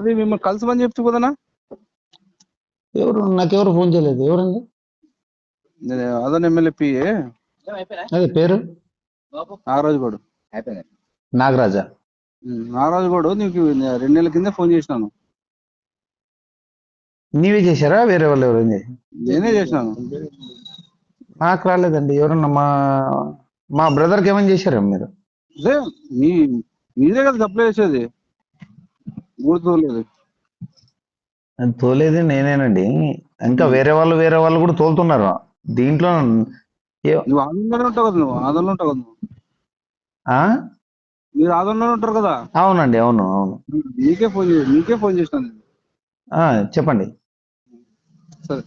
అది మిమ్మల్ని కలసమని చెప్తూ కదనా ఎవరు? నాకెవరు ఫోన్ చేయలేదు. ఎవరండి? అదన్ ఎమ్మెల్యే పిఏ అదే పేరు? నాగరాజు గౌడ్. నాగరాజా? ఉమ్, నాగరాజు గౌడ్ నీకు రెండు నెలల కింద ఫోన్ చేసినాను. నీవే చేశారా? వేరే వాళ్ళు ఎవరైనా చేశారా? నేనే చేసినాను. నాకు రాలేదండి. ఎవరన్నా మా మా బ్రదర్కి ఏమైనా చేశారా మీరు? అదే మీ మీరే కదా సప్లై చేసేది. మూడు తోలేదు నేనేనండి. ఇంకా వేరే వాళ్ళు వేరే వాళ్ళు కూడా తోలుతున్నారు. దీంట్లో నువ్వు ఉంటావు కదా నువ్వు ఉంటావు కదా? మీరు ఆందోళన ఉంటారు కదా? అవునండి అవును అవును. నీకే ఫోన్ చేసి నీకే ఫోన్. ఆ, చెప్పండి. సరే.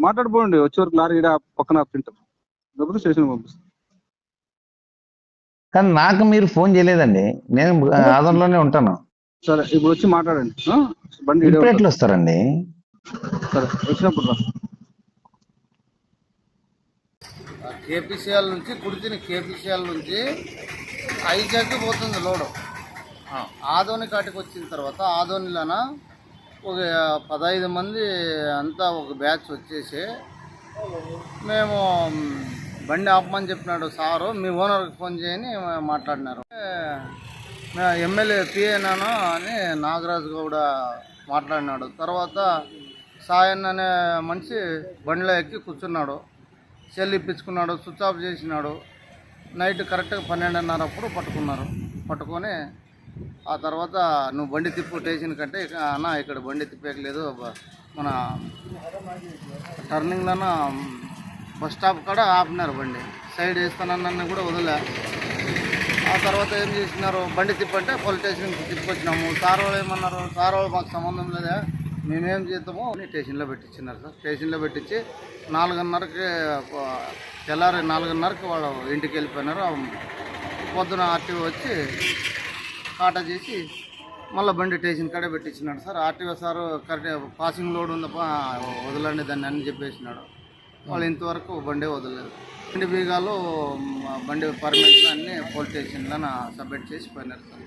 మాట్లాడిపోండి వచ్చే వరకు లారీ పక్కన ఆపుతుంటారు లేకపోతే స్టేషన్ పంపిస్తాను కానీ నాకు మీరు ఫోన్ చేయలేదండి. నేను ఆదంలోనే ఉంటాను. సరే ఇప్పుడు వచ్చి మాట్లాడండి? బండి ఇప్పుడు. ఎట్లా వస్తారండి? సరే వచ్చినప్పుడు రా. కేపీసీఎల్ నుంచి కుడితిని కేపీసీఎల్ నుంచి ఐజాకి పోతుంది లోడు. ఆదోని కాటికి వచ్చిన తర్వాత ఆదోనిలోన ఒక పదహైదు మంది అంతా ఒక బ్యాచ్ వచ్చేసి మేము బండి ఆపమని చెప్పినాడు సారు. మీ ఓనర్కి ఫోన్ చేయని మాట్లాడినారు. ఎమ్మెల్యే పిఏనాను అని నాగరాజు గౌడ మాట్లాడినాడు. తర్వాత సాయన్ అనే మనిషి బండిలో ఎక్కి కూర్చున్నాడు. సెల్ ఇప్పించుకున్నాడు స్విచ్ ఆఫ్ చేసినాడు. నైట్ కరెక్ట్గా పన్నెండున్నర అప్పుడు పట్టుకున్నారు. పట్టుకొని ఆ తర్వాత నువ్వు బండి తిప్పు స్టేషన్ కంటే ఇక అన్న ఇక్కడ బండి తిప్పేయట్లేదు. మన టర్నింగ్లోన బస్ స్టాప్ కాడ ఆపినారు బండి. సైడ్ వేస్తానన్న కూడా వదిలే. ఆ తర్వాత ఏం చేసినారు? బండి తిప్పంటే పోలీస్ స్టేషన్కి తిప్పుకొచ్చినాము సార్ వాళ్ళు ఏమన్నారు? సార్ వాళ్ళు మాకు సంబంధం లేదా? మేమేం చేద్దాము? అని స్టేషన్లో పెట్టించినారు సార్. స్టేషన్లో పెట్టించి నాలుగున్నరకి తెల్లారి నాలుగున్నరకి వాళ్ళు ఇంటికి వెళ్ళిపోయినారు. పొద్దున ఆర్టీఓ వచ్చి కాటా చేసి మళ్ళీ బండి స్టేషన్ కాడే పెట్టించినాడు sir. RTO sir correct passing load ఉందప్ప వదలండి దాన్ని అని చెప్పేసినాడు. వాళ్ళు ఇంతవరకు బండి వదలలేదు. బండి బీగాలు బండి పర్మిట్లు అన్నీ పోలీస్ స్టేషన్లో సబ్మిట్ చేసి పోయినారు సార్.